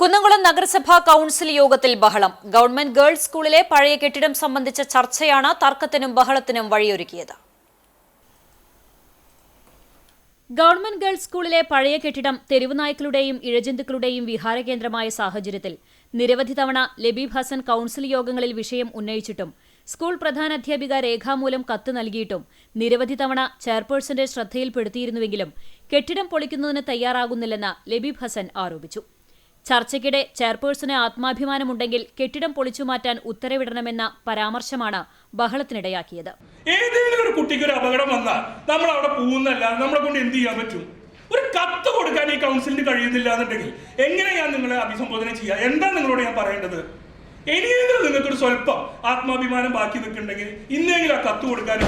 കുന്നംകുളം നഗരസഭാ കൌൺസിൽ യോഗത്തിൽ ബഹളം. ഗവൺമെന്റ് ഗേൾസ് സ്കൂളിലെ പഴയ കെട്ടിടം സംബന്ധിച്ച ചർച്ചയാണ് തർക്കത്തിനും ബഹളത്തിനും വഴിയൊരുക്കിയത്. ഗവൺമെന്റ് ഗേൾസ് സ്കൂളിലെ പഴയ കെട്ടിടം തെരുവുനായ്ക്കളുടെയും ഇഴജന്തുക്കളുടെയും വിഹാരകേന്ദ്രമായ സാഹചര്യത്തിൽ നിരവധി തവണ ലബീബ് ഹസൻ കൌൺസിൽ യോഗങ്ങളിൽ വിഷയം ഉന്നയിച്ചിട്ടും സ്കൂൾ പ്രധാനാധ്യാപിക രേഖാമൂലം കത്ത് നൽകിയിട്ടും നിരവധി തവണ ചെയർപേഴ്സന്റെ ശ്രദ്ധയിൽപ്പെടുത്തിയിരുന്നുവെങ്കിലും കെട്ടിടം പൊളിക്കുന്നതിന് തയ്യാറാകുന്നില്ലെന്ന് ലബീബ് ഹസൻ ആരോപിച്ചു. ചർച്ചയ്ക്കിടെ ചെയർപേഴ്സന് ആത്മാഭിമാനമുണ്ടെങ്കിൽ കെട്ടിടം പൊളിച്ചുമാറ്റാൻ ഉത്തരവിടണമെന്ന പരാമർശമാണ് ബഹളത്തിനിടയാക്കിയത്. ഏതെങ്കിലും ഒരു കുട്ടിക്ക് ഒരു അപകടം വന്നാൽ നമ്മൾ അവിടെ പോകുന്നല്ല നമ്മളെ കൊണ്ട് എന്ത് ചെയ്യാൻ പറ്റും? ഒരു കത്ത് കൊടുക്കാൻ ഈ കൗൺസിലിന് കഴിയുന്നില്ല എന്നുണ്ടെങ്കിൽ എങ്ങനെ ഞാൻ നിങ്ങളെ അഭിസംബോധന ചെയ്യുക എന്താ നിങ്ങളോട് ഞാൻ പറയേണ്ടത്? ഇനിയെങ്കിലും നിങ്ങൾക്കൊരു സ്വല്പം ആത്മാഭിമാനം ബാക്കി നിൽക്കുന്നുണ്ടെങ്കിൽ ഇന്നെങ്കിലും ആ കത്ത് കൊടുക്കാനും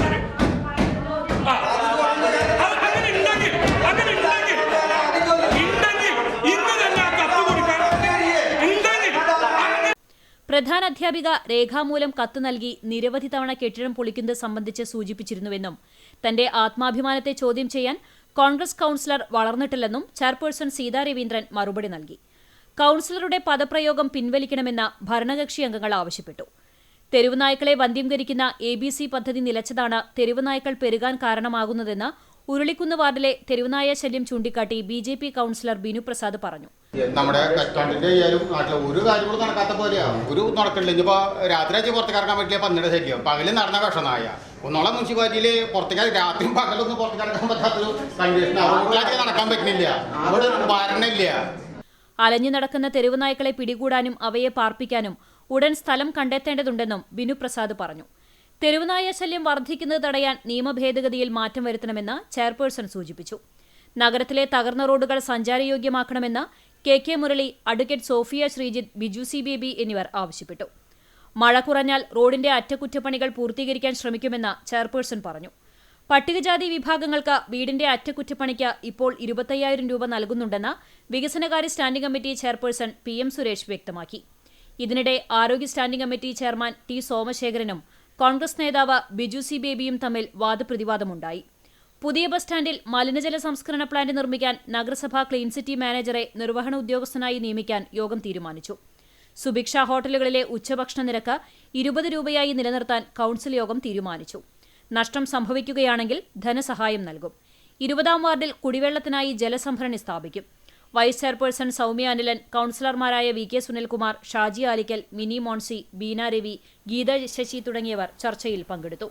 പ്രധാനാധ്യാപിക രേഖാമൂലം കത്ത് നൽകി നിരവധി തവണ കെട്ടിടം പൊളിക്കുന്നത് സംബന്ധിച്ച് സൂചിപ്പിച്ചിരുന്നുവെന്നും തന്റെ ആത്മാഭിമാനത്തെ ചോദ്യം ചെയ്യാൻ കോൺഗ്രസ് കൌൺസിലർ വളർന്നിട്ടില്ലെന്നും ചെയർപേഴ്സൺ സീതാ രവീന്ദ്രൻ മറുപടി നൽകി. കൌൺസിലറുടെ പദപ്രയോഗം പിൻവലിക്കണമെന്ന് ഭരണകക്ഷി അംഗങ്ങൾ ആവശ്യപ്പെട്ടു. തെരുവുനായ്ക്കളെ വന്ധ്യംകരിക്കുന്ന എ ബി സി പദ്ധതി നിലച്ചതാണ് തെരുവുനായ്ക്കൾ പെരുകാൻ കാരണമാകുന്നതെന്ന് ഉരുളിക്കുന്ന് വാർഡിലെ തെരുവുനായ ശല്യം ചൂണ്ടിക്കാട്ടി B J P councillor Binu Prasad പറഞ്ഞു. നമ്മുടെ കസ്റ്റോണ്ടിന്റെ ആയാലും നാട്ടിലെ ഒരു കാര്യങ്ങളും നടക്കാത്ത പോലെയാണ് ഒരു നടക്കില്ല ഇനിയിപ്പോ രാത്രി പുറത്തേക്ക് ഇറങ്ങാൻ പറ്റില്ല പന്നിയുടെ ശല്യം. പകൽ നടന്ന വിഷനായ ഒന്നോളം മുനിസിപ്പാലിറ്റിയിൽ പുറത്തേക്ക് രാത്രിയും പകലൊന്നും പുറത്തേക്ക് പറ്റാത്തൊരു കണ്ടീഷൻ നടക്കാൻ പറ്റുന്നില്ല. അവിടെ ഭരണമില്ല അലഞ്ഞു നടക്കുന്ന തെരുവുനായ്ക്കളെ പിടികൂടാനും അവയെ പാർപ്പിക്കാനും ഉടൻ സ്ഥലം കണ്ടെത്തേണ്ടതുണ്ടെന്നും ബിനു പ്രസാദ് പറഞ്ഞു. തെരുവുനായ ശല്യം വർദ്ധിക്കുന്നത് തടയാൻ നിയമഭേദഗതിയിൽ മാറ്റം വരുത്തണമെന്ന് ചെയർപേഴ്സൺ സൂചിപ്പിച്ചു. നഗരത്തിലെ തകർന്ന റോഡുകൾ സഞ്ചാരയോഗ്യമാക്കണമെന്ന് K K Murali advocate Sophia Sreejith Biju C Baby എന്നിവർ ആവശ്യപ്പെട്ടു. മഴ കുറഞ്ഞാൽ റോഡിന്റെ അറ്റകുറ്റപ്പണികൾ പൂർത്തീകരിക്കാൻ ശ്രമിക്കുമെന്ന് ചെയർപേഴ്സൺ പറഞ്ഞു. പട്ടികജാതി വിഭാഗങ്ങൾക്ക് വീടിന്റെ അറ്റകുറ്റപ്പണിക്ക് ഇപ്പോൾ ഇരുപത്തയ്യായിരം രൂപ നൽകുന്നുണ്ടെന്ന് വികസനകാര്യ standing committee chairperson P M Suresh വ്യക്തമാക്കി. ഇതിനിടെ ആരോഗ്യ സ്റ്റാൻഡിംഗ് കമ്മിറ്റി ചെയർമാൻ ടി സോമശേഖരനും കോൺഗ്രസ് നേതാവ് ബിജു സി ബേബിയും തമ്മിൽ വാദപ്രതിവാദമുണ്ടായി. പുതിയ ബസ് സ്റ്റാൻഡിൽ മലിനജല സംസ്കരണ പ്ലാന്റ് നിർമ്മിക്കാൻ നഗരസഭ ക്ലീൻ സിറ്റി മാനേജറെ നിർവഹണ ഉദ്യോഗസ്ഥനായി നിയമിക്കാൻ യോഗം തീരുമാനിച്ചു. സുഭിക്ഷ ഹോട്ടലുകളിലെ ഉച്ചഭക്ഷണ നിരക്ക് ഇരുപത് രൂപയായി നിലനിർത്താൻ കൌൺസിൽ യോഗം തീരുമാനിച്ചു. നഷ്ടം സംഭവിക്കുകയാണെങ്കിൽ ധനസഹായം നൽകും. ഇരുപതാം വാർഡിൽ കുടിവെള്ളത്തിനായി ജലസംഭരണി സ്ഥാപിക്കും. വൈസ് ചെയർപേഴ്സൺ സൗമ്യ അനിലൻ കൌൺസിലർമാരായ വി കെ സുനിൽകുമാർ ഷാജി ആലിക്കൽ മിനി മോൺസി ബീന രവി ഗീത ശശി തുടങ്ങിയവർ ചർച്ചയിൽ പങ്കെടുത്തു.